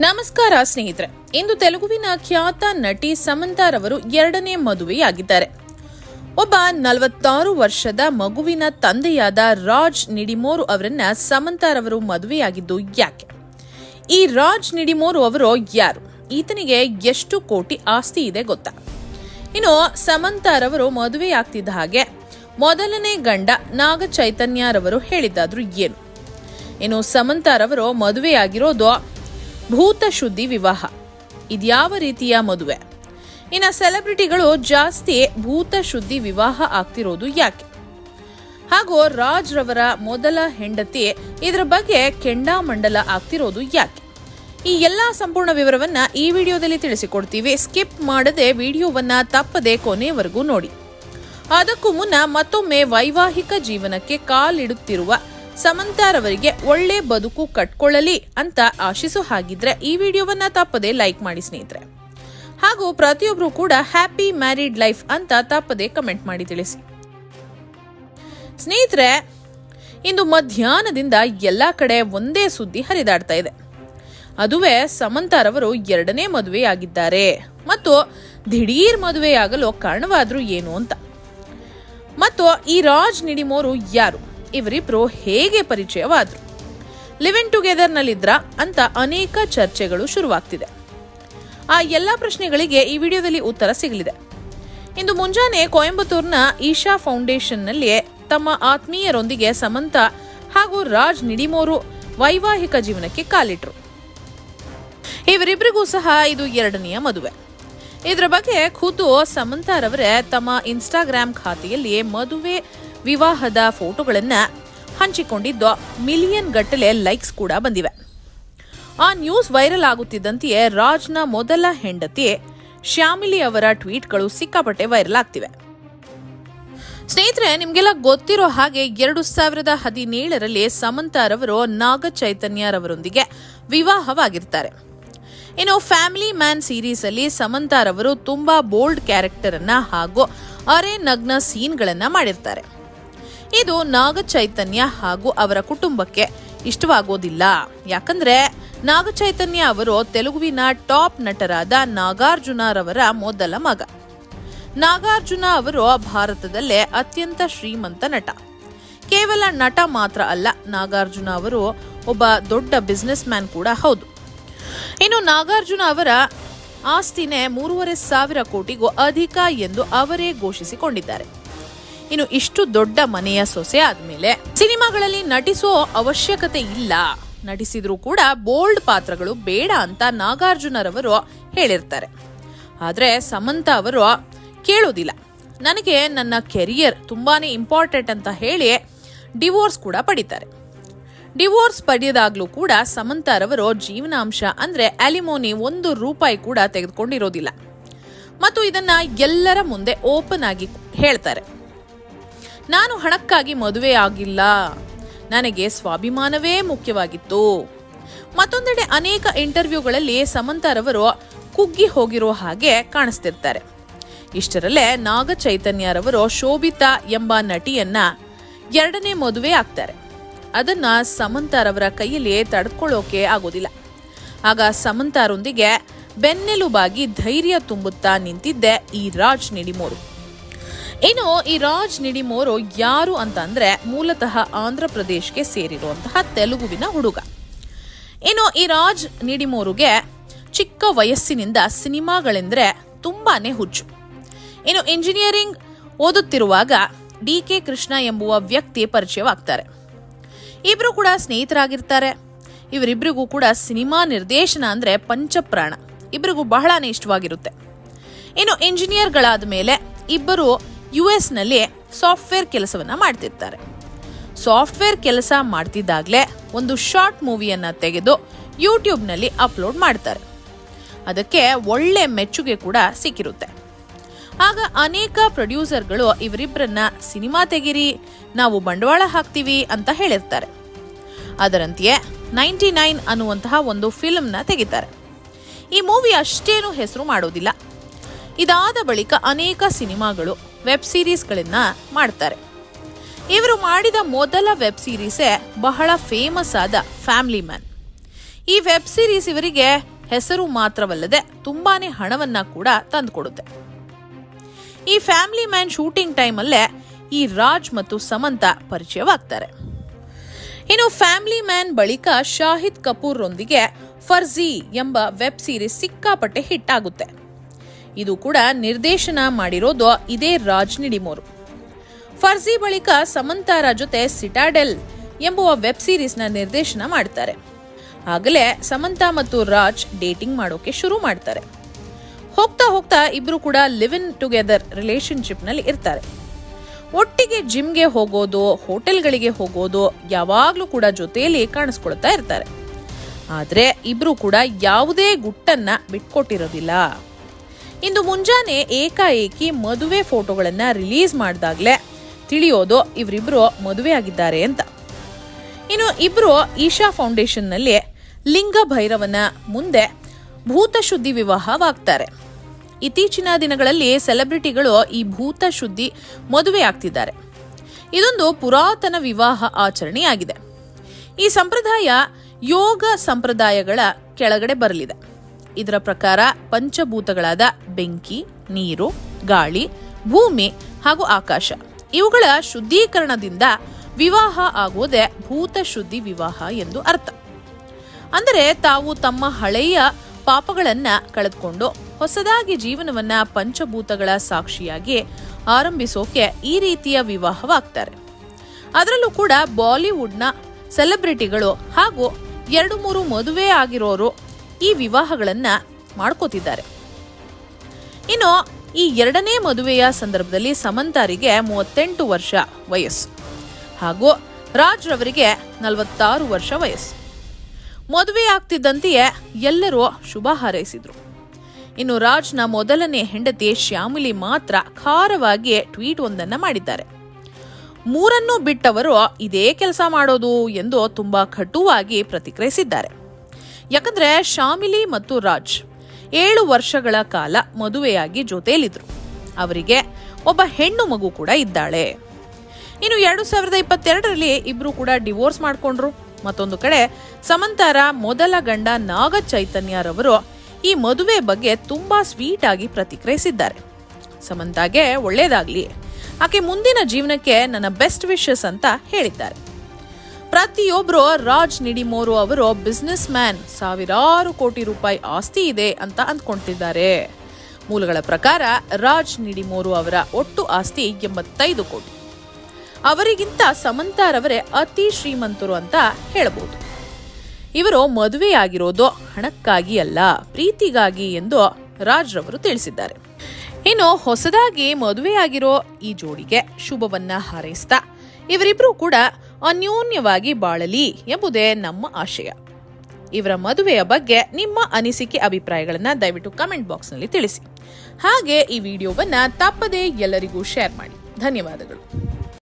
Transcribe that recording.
ನಮಸ್ಕಾರ ಸ್ನೇಹಿತರೆ. ಇಂದು ತೆಲುಗುವಿನ ಖ್ಯಾತ ನಟಿ ಸಮಂತಾರವರು ಎರಡನೇ ಮದುವೆಯಾಗಿದ್ದಾರೆ. ಒಬ್ಬ ನಲವತ್ತಾರು ವರ್ಷದ ಮಗುವಿನ ತಂದೆಯಾದ ರಾಜ್ ನಿಡಿಮೋರು ಅವರನ್ನ ಸಮಂತಾರವರು ಮದುವೆಯಾಗಿದ್ದು ಯಾಕೆ? ಈ ರಾಜ್ ನಿಡಿಮೋರು ಅವರು ಯಾರು? ಈತನಿಗೆ ಎಷ್ಟು ಕೋಟಿ ಆಸ್ತಿ ಇದೆ ಗೊತ್ತಾ? ಇನ್ನು ಸಮಂತಾರವರು ಮದುವೆಯಾಗ್ತಿದ್ದ ಹಾಗೆ ಮೊದಲನೇ ಗಂಡ ನಾಗ ಚೈತನ್ಯರವರು ಹೇಳಿದ್ದಾದ್ರು ಏನು? ಇನ್ನು ಸಮಂತಾರವರು ಮದುವೆಯಾಗಿರೋದು ಭೂತ ಶುದ್ಧಿ ವಿವಾಹ. ಇದ್ಯಾವ ರೀತಿಯ ಮದುವೆ? ಇನ್ನು ಸೆಲೆಬ್ರಿಟಿಗಳು ಜಾಸ್ತಿ ಭೂತ ಶುದ್ಧಿ ವಿವಾಹ ಆಗ್ತಿರೋದು ಯಾಕೆ? ಹಾಗೂ ರಾಜ್ ರವರ ಮೊದಲ ಹೆಂಡತಿ ಇದರ ಬಗ್ಗೆ ಕೆಂಡಾಮಂಡಲ ಆಗ್ತಿರೋದು ಯಾಕೆ? ಈ ಎಲ್ಲಾ ಸಂಪೂರ್ಣ ವಿವರವನ್ನ ಈ ವಿಡಿಯೋದಲ್ಲಿ ತಿಳಿಸಿಕೊಡ್ತೀವಿ. ಸ್ಕಿಪ್ ಮಾಡದೆ ವಿಡಿಯೋವನ್ನ ತಪ್ಪದೆ ಕೊನೆವರೆಗೂ ನೋಡಿ. ಅದಕ್ಕೂ ಮುನ್ನ ಮತ್ತೊಮ್ಮೆ ವೈವಾಹಿಕ ಜೀವನಕ್ಕೆ ಕಾಲಿಡುತ್ತಿರುವ ಸಮಂತಾರವರಿಗೆ ಒಳ್ಳೆ ಬದುಕು ಕಟ್ಕೊಳ್ಳಲಿ ಅಂತ ಆಶಿಸು ಹಾಗಿದ್ರೆ ಈ ವಿಡಿಯೋವನ್ನ ತಪ್ಪದೆ ಲೈಕ್ ಮಾಡಿ ಸ್ನೇಹಿತರೆ. ಹಾಗೂ ಪ್ರತಿಯೊಬ್ಬರು ಕೂಡ ಹ್ಯಾಪಿ ಮ್ಯಾರಿಡ್ ಲೈಫ್ ಅಂತ ತಪ್ಪದೆ ಕಮೆಂಟ್ ಮಾಡಿ ತಿಳಿಸಿ. ಸ್ನೇಹಿತರೆ, ಇಂದು ಮಧ್ಯಾಹ್ನದಿಂದ ಎಲ್ಲ ಕಡೆ ಒಂದೇ ಸುದ್ದಿ ಹರಿದಾಡ್ತಾ ಇದೆ. ಅದುವೇ ಸಮಂತಾರವರು ಎರಡನೇ ಮದುವೆಯಾಗಿದ್ದಾರೆ. ಮತ್ತು ದಿಢೀರ್ ಮದುವೆಯಾಗಲು ಕಾರಣವಾದ್ರು ಏನು ಅಂತ. ಮತ್ತು ಈ ರಾಜ್ ನಿಡಿಮೋರು ಯಾರು? ಇವರಿಬ್ರು ಹೇಗೆ ಪರಿಚಯವಾದ್ರು. ಲಿವ್ ಇನ್ ಟುಗೆದರ್ನಲ್ಲಿದ್ರ ಅಂತ ಅನೇಕ ಚರ್ಚೆಗಳು ಶುರುವಾಗ್ತಿದೆ. ಆ ಎಲ್ಲ ಪ್ರಶ್ನೆಗಳಿಗೆ ಈ ವಿಡಿಯೋದಲ್ಲಿ ಉತ್ತರ ಸಿಗಲಿದೆ. ಇಂದು ಮುಂಜಾನೆ ಕೊಯಂಬತ್ತೂರ್ನ ಈಶಾ ಫೌಂಡೇಶನ್ನಲ್ಲಿ ತಮ್ಮ ಆತ್ಮೀಯರೊಂದಿಗೆ ಸಮಂತ ಹಾಗೂ ರಾಜ್ ನಿಡಿಮೋರು ವೈವಾಹಿಕ ಜೀವನಕ್ಕೆ ಕಾಲಿಟ್ರು. ಇವರಿಬ್ಬರಿಗೂ ಸಹ ಇದು ಎರಡನೆಯ ಮದುವೆ. ಇದರ ಬಗ್ಗೆ ಖುದ್ದು ಸಮಂತಾರವರೇ ತಮ್ಮ ಇನ್ಸ್ಟಾಗ್ರಾಮ್ ಖಾತೆಯಲ್ಲಿ ಮದುವೆ ವಿವಾಹದ ಫೋಟೋಗಳನ್ನ ಹಂಚಿಕೊಂಡಿದ್ದು ಮಿಲಿಯನ್ ಗಟ್ಟಲೆ ಲೈಕ್ಸ್ ಕೂಡ ಬಂದಿವೆ. ಆ ನ್ಯೂಸ್ ವೈರಲ್ ಆಗುತ್ತಿದ್ದಂತೆಯೇ ರಾಜ್ನ ಮೊದಲ ಹೆಂಡತಿ ಶ್ಯಾಮಿಲಿ ಅವರ ಟ್ವೀಟ್ಗಳು ಸಿಕ್ಕಾಪಟ್ಟೆ ವೈರಲ್ ಆಗ್ತಿವೆ. ಸ್ನೇಹಿತರೆ, ನಿಮ್ಗೆಲ್ಲ ಗೊತ್ತಿರೋ ಹಾಗೆ ಎರಡು ಸಾವಿರದ ಹದಿನೇಳರಲ್ಲಿ ಸಮಂತಾರವರು ನಾಗ ಚೈತನ್ಯರವರೊಂದಿಗೆ ವಿವಾಹವಾಗಿರ್ತಾರೆ. ಇನ್ನು ಫ್ಯಾಮಿಲಿ ಮ್ಯಾನ್ ಸೀರೀಸ್ ಅಲ್ಲಿ ಸಮಂತಾರವರು ತುಂಬಾ ಬೋಲ್ಡ್ ಕ್ಯಾರೆಕ್ಟರ್ ಅನ್ನ ಹಾಗೂ ಅರೆ ನಗ್ನ ಸೀನ್ಗಳನ್ನ ಮಾಡಿರ್ತಾರೆ. ಇದು ನಾಗ ಚೈತನ್ಯ ಹಾಗೂ ಅವರ ಕುಟುಂಬಕ್ಕೆ ಇಷ್ಟವಾಗೋದಿಲ್ಲ. ಯಾಕಂದ್ರೆ ನಾಗ ಚೈತನ್ಯ ಅವರು ತೆಲುಗುವಿನ ಟಾಪ್ ನಟರಾದ ನಾಗಾರ್ಜುನರವರ ಮೊದಲ ಮಗ. ನಾಗಾರ್ಜುನ ಅವರು ಭಾರತದಲ್ಲೇ ಅತ್ಯಂತ ಶ್ರೀಮಂತ ನಟ. ಕೇವಲ ನಟ ಮಾತ್ರ ಅಲ್ಲ, ನಾಗಾರ್ಜುನ ಅವರು ಒಬ್ಬ ದೊಡ್ಡ ಬಿಸ್ನೆಸ್ ಮ್ಯಾನ್ ಕೂಡ ಹೌದು. ಇನ್ನು ನಾಗಾರ್ಜುನ ಅವರ ಆಸ್ತಿನೇ ಮೂರುವರೆ ಸಾವಿರ ಕೋಟಿಗೂ ಅಧಿಕ ಎಂದು ಅವರೇ ಘೋಷಿಸಿಕೊಂಡಿದ್ದಾರೆ. ಇನ್ನು ಇಷ್ಟು ದೊಡ್ಡ ಮನೆಯ ಸೊಸೆ ಆದ್ಮೇಲೆ ಸಿನಿಮಾಗಳಲ್ಲಿ ನಟಿಸೋ ಅವಶ್ಯಕತೆ ಇಲ್ಲ. ನಟಿಸಿದ್ರೂ ಕೂಡ ಬೋಲ್ಡ್ ಪಾತ್ರಗಳು ಬೇಡ ಅಂತ ನಾಗಾರ್ಜುನರವರು ಹೇಳಿರ್ತಾರೆ. ಆದ್ರೆ ಸಮಂತ ಅವರು ಕೇಳೋದಿಲ್ಲ. ನನಗೆ ನನ್ನ ಕೆರಿಯರ್ ತುಂಬಾನೇ ಇಂಪಾರ್ಟೆಂಟ್ ಅಂತ ಹೇಳಿ ಡಿವೋರ್ಸ್ ಕೂಡ ಪಡಿತಾರೆ. ಡಿವೋರ್ಸ್ ಪಡೆಯದಾಗ್ಲೂ ಕೂಡ ಸಮಂತಾರವರು ಜೀವನಾಂಶ ಅಂದ್ರೆ ಅಲಿಮೋನಿ ಒಂದು ರೂಪಾಯಿ ಕೂಡ ತೆಗೆದುಕೊಂಡಿರೋದಿಲ್ಲ. ಮತ್ತು ಇದನ್ನ ಎಲ್ಲರ ಮುಂದೆ ಓಪನ್ ಆಗಿ ಹೇಳ್ತಾರೆ. ನಾನು ಹಣಕ್ಕಾಗಿ ಮದುವೆ ಆಗಿಲ್ಲ. ನನಗೆ ಸ್ವಾಭಿಮಾನವೇ ಮುಖ್ಯವಾಗಿತ್ತು. ಮತ್ತೊಂದೆಡೆ ಅನೇಕ ಇಂಟರ್ವ್ಯೂಗಳಲ್ಲಿ ಸಮಂತಾರವರು ಕುಗ್ಗಿ ಹೋಗಿರೋ ಹಾಗೆ ಕಾಣಿಸ್ತಿರ್ತಾರೆ. ಇಷ್ಟರಲ್ಲೇ ನಾಗ ಚೈತನ್ಯರವರು ಶೋಭಿತಾ ಎಂಬ ನಟಿಯನ್ನ ಎರಡನೇ ಮದುವೆ ಆಗ್ತಾರೆ. ಅದನ್ನ ಸಮಂತಾರವರ ಕೈಯಲ್ಲಿ ತಡ್ಕೊಳ್ಳೋಕೆ ಆಗೋದಿಲ್ಲ. ಆಗ ಸಮಂತಾರೊಂದಿಗೆ ಬೆನ್ನೆಲುಬಾಗಿ ಧೈರ್ಯ ತುಂಬುತ್ತಾ ನಿಂತಿದ್ದೆ ಈ ರಾಜ್ ನಿಡಿಮೋರು. ಇನ್ನು ಈ ರಾಜ್ ನಿಡಿಮೋರು ಯಾರು ಅಂತ ಅಂದ್ರೆ ಮೂಲತಃ ಆಂಧ್ರ ಪ್ರದೇಶ್ಗೆ ಸೇರಿರುವಂತಹ ತೆಲುಗುವಿನ ಹುಡುಗ. ಇನ್ನು ಈ ರಾಜ್ ನಿಡಿಮೋರುಗೆ ಚಿಕ್ಕ ವಯಸ್ಸಿನಿಂದ ಸಿನಿಮಾಗಳೆಂದ್ರೆ ತುಂಬಾನೇ ಹುಚ್ಚು. ಇನ್ನು ಇಂಜಿನಿಯರಿಂಗ್ ಓದುತ್ತಿರುವಾಗ ಡಿ ಕೆ ಕೃಷ್ಣ ಎಂಬುವ ವ್ಯಕ್ತಿ ಪರಿಚಯವಾಗ್ತಾರೆ. ಇಬ್ರು ಕೂಡ ಸ್ನೇಹಿತರಾಗಿರ್ತಾರೆ. ಇವರಿಬ್ರಿಗೂ ಕೂಡ ಸಿನಿಮಾ ನಿರ್ದೇಶನ ಅಂದ್ರೆ ಪಂಚಪ್ರಾಣ. ಇಬ್ರಿಗೂ ಬಹಳನೇ ಇಷ್ಟವಾಗಿರುತ್ತೆ. ಇನ್ನು ಇಂಜಿನಿಯರ್ಗಳಾದ ಮೇಲೆ ಇಬ್ಬರು ಯು ನಲ್ಲಿ ಸಾಫ್ಟ್ವೇರ್ ಕೆಲಸವನ್ನ ಮಾಡ್ತಿರ್ತಾರೆ. ಸಾಫ್ಟ್ವೇರ್ ಕೆಲಸ ಮಾಡ್ತಿದ್ದಾಗಲೇ ಒಂದು ಶಾರ್ಟ್ ಮೂವಿಯನ್ನ ತೆಗೆದು ಯೂಟ್ಯೂಬ್ನಲ್ಲಿ ಅಪ್ಲೋಡ್ ಮಾಡ್ತಾರೆ. ಅದಕ್ಕೆ ಒಳ್ಳೆ ಮೆಚ್ಚುಗೆ ಕೂಡ ಸಿಕ್ಕಿರುತ್ತೆ. ಆಗ ಅನೇಕ ಪ್ರೊಡ್ಯೂಸರ್ಗಳು ಇವರಿಬ್ಬರನ್ನ ಸಿನಿಮಾ ತೆಗಿರಿ, ನಾವು ಬಂಡವಾಳ ಹಾಕ್ತೀವಿ ಅಂತ ಹೇಳಿರ್ತಾರೆ. ಅದರಂತೆಯೇ ನೈಂಟಿ ನೈನ್ ಅನ್ನುವಂತಹ ಒಂದು ಫಿಲ್ಮ್ನ ತೆಗಿತಾರೆ. ಈ ಮೂವಿ ಅಷ್ಟೇನು ಹೆಸರು ಮಾಡೋದಿಲ್ಲ. ಇದಾದ ಬಳಿಕ ಅನೇಕ ಸಿನಿಮಾಗಳು ವೆಬ್ ಸೀರೀಸ್ಗಳನ್ನ ಮಾಡ್ತಾರೆ. ಇವರು ಮಾಡಿದ ಮೊದಲ ವೆಬ್ ಸೀರೀಸೇ ಬಹಳ ಫೇಮಸ್ ಆದ ಫ್ಯಾಮಿಲಿ ಮ್ಯಾನ್ ಈ ವೆಬ್ ಸೀರೀಸ್ ಇವರಿಗೆ ಹೆಸರು ಮಾತ್ರವಲ್ಲದೆ ತುಂಬಾನೇ ಹಣವನ್ನ ಕೂಡ ತಂದುಕೊಡುತ್ತೆ. ಈ ಫ್ಯಾಮಿಲಿ ಮ್ಯಾನ್ ಶೂಟಿಂಗ್ ಟೈಮಲ್ಲೇ ಈ ರಾಜ್ ಮತ್ತು ಸಮಂತ ಪರಿಚಯವಾಗ್ತಾರೆ. ಇನ್ನು ಫ್ಯಾಮಿಲಿ ಮ್ಯಾನ್ ಬಳಿಕ ಶಾಹಿದ್ ಕಪೂರ್ ರೊಂದಿಗೆ ಫರ್ಜಿ ಎಂಬ ವೆಬ್ ಸೀರೀಸ್ ಸಿಕ್ಕಾಪಟ್ಟೆ ಹಿಟ್ ಆಗುತ್ತೆ. ಇದು ಕೂಡ ನಿರ್ದೇಶನ ಮಾಡಿರೋದು ಇದೇ ರಾಜ್ ನಿಡಿಮೋರು ಫರ್ಜಿ ಬಳಿಕ ಸಮಂತಾರ ಜೊತೆ ಸಿಟಾಡೆಲ್ ಎಂಬುವ ವೆಬ್ ಸೀರೀಸ್ನ ನಿರ್ದೇಶನ ಮಾಡ್ತಾರೆ. ಆಗಲೇ ಸಮಂತಾ ಮತ್ತು ರಾಜ್ ಡೇಟಿಂಗ್ ಮಾಡೋಕೆ ಶುರು ಮಾಡ್ತಾರೆ. ಹೋಗ್ತಾ ಹೋಗ್ತಾ ಇಬ್ರು ಕೂಡ ಲಿವ್ ಇನ್ ಟುಗೆದರ್ ರಿಲೇಶನ್ಶಿಪ್ನಲ್ಲಿ ಇರ್ತಾರೆ. ಒಟ್ಟಿಗೆ ಜಿಮ್ಗೆ ಹೋಗೋದು, ಹೋಟೆಲ್ಗಳಿಗೆ ಹೋಗೋದು ಯಾವಾಗಲೂ ಕೂಡ ಜೊತೆಯಲ್ಲಿ ಕಾಣಿಸ್ಕೊಳ್ತಾ ಇರ್ತಾರೆ. ಆದರೆ ಇಬ್ರು ಕೂಡ ಯಾವುದೇ ಗುಟ್ಟನ್ನ ಬಿಟ್ಕೊಟ್ಟಿರೋದಿಲ್ಲ. ಇಂದು ಮುಂಜಾನೆ ಏಕಾಏಕಿ ಮದುವೆ ಫೋಟೋಗಳನ್ನ ರಿಲೀಸ್ ಮಾಡಿದಾಗ್ಲೇ ತಿಳಿಯೋದು ಇವರಿಬ್ರು ಮದುವೆ ಆಗಿದ್ದಾರೆ ಅಂತ. ಇನ್ನು ಇಬ್ರು ಈಶಾ ಫೌಂಡೇಶನ್ನಲ್ಲಿ ಲಿಂಗ ಭೈರವನ ಮುಂದೆ ಭೂತಶುದ್ಧಿ ವಿವಾಹವಾಗ್ತಾರೆ. ಇತ್ತೀಚಿನ ದಿನಗಳಲ್ಲಿ ಸೆಲೆಬ್ರಿಟಿಗಳು ಈ ಭೂತ ಶುದ್ಧಿ ಮದುವೆ ಆಗ್ತಿದ್ದಾರೆ. ಇದೊಂದು ಪುರಾತನ ವಿವಾಹ ಆಚರಣೆಯಾಗಿದೆ. ಈ ಸಂಪ್ರದಾಯ ಯೋಗ ಸಂಪ್ರದಾಯಗಳ ಕೆಳಗಡೆ ಬರಲಿದೆ. ಇದರ ಪ್ರಕಾರ ಪಂಚಭೂತಗಳಾದ ಬೆಂಕಿ, ನೀರು, ಗಾಳಿ, ಭೂಮಿ ಹಾಗೂ ಆಕಾಶ. ಇವುಗಳ ಶುದ್ಧೀಕರಣದಿಂದ ವಿವಾಹ ಆಗುವುದೇ ಭೂತ ಶುದ್ಧಿ ವಿವಾಹ ಎಂದು ಅರ್ಥ. ಅಂದರೆ ತಾವು ತಮ್ಮ ಹಳೆಯ ಪಾಪಗಳನ್ನ ಕಳೆದುಕೊಂಡು ಹೊಸದಾಗಿ ಜೀವನವನ್ನ ಪಂಚಭೂತಗಳ ಸಾಕ್ಷಿಯಾಗಿ ಆರಂಭಿಸೋಕೆ ಈ ರೀತಿಯ ವಿವಾಹವಾಗ್ತಾರೆ. ಅದರಲ್ಲೂ ಕೂಡ ಬಾಲಿವುಡ್ನ ಸೆಲೆಬ್ರಿಟಿಗಳು ಹಾಗೂ ಎರಡು ಮೂರು ಮದುವೆ ಆಗಿರೋರು ಈ ವಿವಾಹಗಳನ್ನ ಮಾಡ್ಕೋತಿದ್ದಾರೆ. ಇನ್ನು ಈ ಎರಡನೇ ಮದುವೆಯ ಸಂದರ್ಭದಲ್ಲಿ ಸಮಂತಾರಿಗೆ ಮೂವತ್ತೆಂಟು ವರ್ಷ ವಯಸ್ಸು ಹಾಗೂ ರಾಜ್ ರವರಿಗೆ ನಲವತ್ತಾರು ವರ್ಷ ವಯಸ್ಸು. ಮದುವೆ ಆಗ್ತಿದ್ದಂತೆಯೇ ಎಲ್ಲರೂ ಶುಭ ಹಾರೈಸಿದ್ರು. ಇನ್ನು ರಾಜ್ನ ಮೊದಲನೇ ಹೆಂಡತಿ ಶ್ಯಾಮಿಲಿ ಮಾತ್ರ ಖಾರವಾಗಿ ಟ್ವೀಟ್ ಒಂದನ್ನ ಮಾಡಿದ್ದಾರೆ. ಮೂರನ್ನು ಬಿಟ್ಟವರು ಇದೇ ಕೆಲಸ ಮಾಡೋದು ಎಂದು ತುಂಬಾ ಕಟುವಾಗಿ ಪ್ರತಿಕ್ರಿಯಿಸಿದ್ದಾರೆ. ಯಾಕಂದ್ರೆ ಶಾಮಿಲಿ ಮತ್ತು ರಾಜ್ ಏಳು ವರ್ಷಗಳ ಕಾಲ ಮದುವೆಯಾಗಿ ಜೊತೆಯಲ್ಲಿದ್ರು. ಅವರಿಗೆ ಒಬ್ಬ ಹೆಣ್ಣು ಮಗು ಕೂಡ ಇದ್ದಾಳೆ. ಇನ್ನು ಎರಡು ಸಾವಿರದ ಇಪ್ಪತ್ತೆರಡರಲ್ಲಿ ಇಬ್ರು ಕೂಡ ಡಿವೋರ್ಸ್ ಮಾಡಿಕೊಂಡ್ರು. ಮತ್ತೊಂದು ಕಡೆ ಸಮಂತಾರ ಮೊದಲ ಗಂಡ ನಾಗ ಚೈತನ್ಯರವರು ಈ ಮದುವೆ ಬಗ್ಗೆ ತುಂಬಾ ಸ್ವೀಟ್ ಆಗಿ ಪ್ರತಿಕ್ರಿಯಿಸಿದ್ದಾರೆ. ಸಮಂತಾಗೆ ಒಳ್ಳೇದಾಗ್ಲಿ. ಆಕೆ ಮುಂದಿನ ಜೀವನಕ್ಕೆ ನನ್ನ ಬೆಸ್ಟ್ ವಿಶಸ್ ಅಂತ ಹೇಳಿದ್ದಾರೆ. ಪ್ರತಿಯೊಬ್ರು ರಾಜ್ ನಿಡಿಮೋರು ಅವರು ಬಿಸ್ನೆಸ್ ಮ್ಯಾನ್ ಸಾವಿರಾರು ಕೋಟಿ ರೂಪಾಯಿ ಆಸ್ತಿ ಇದೆ ಅಂತ ಅಂದ್ಕೊಂತಿದ್ದಾರೆ. ಮೂಲಗಳ ಪ್ರಕಾರ ರಾಜ್ ನಿಡಿಮೋರು ಅವರ ಒಟ್ಟು ಆಸ್ತಿ ಎಂಬತ್ತೈದು ಕೋಟಿ. ಅವರಿಗಿಂತ ಸಮಂತಾರವರೇ ಅತಿ ಶ್ರೀಮಂತರು ಅಂತ ಹೇಳಬಹುದು. ಇವರು ಮದುವೆಯಾಗಿರೋದು ಹಣಕ್ಕಾಗಿ ಅಲ್ಲ, ಪ್ರೀತಿಗಾಗಿ ಎಂದು ರಾಜ್ರವರು ತಿಳಿಸಿದ್ದಾರೆ. ಇನ್ನು ಹೊಸದಾಗಿ ಮದುವೆಯಾಗಿರೋ ಈ ಜೋಡಿಗೆ ಶುಭವನ್ನ ಹಾರೈಸ್ತಾ ಇವರಿಬ್ರು ಕೂಡ ಅನ್ಯೋನ್ಯವಾಗಿ ಬಾಳಲಿ ಎಂಬುದೇ ನಮ್ಮ ಆಶಯ. ಇವರ ಮದುವೆಯ ಬಗ್ಗೆ ನಿಮ್ಮ ಅನಿಸಿಕೆ ಅಭಿಪ್ರಾಯಗಳನ್ನ ದಯವಿಟ್ಟು ಕಮೆಂಟ್ ಬಾಕ್ಸ್ನಲ್ಲಿ ತಿಳಿಸಿ. ಹಾಗೆ ಈ ವಿಡಿಯೋವನ್ನ ತಪ್ಪದೇ ಎಲ್ಲರಿಗೂ ಶೇರ್ ಮಾಡಿ. ಧನ್ಯವಾದಗಳು.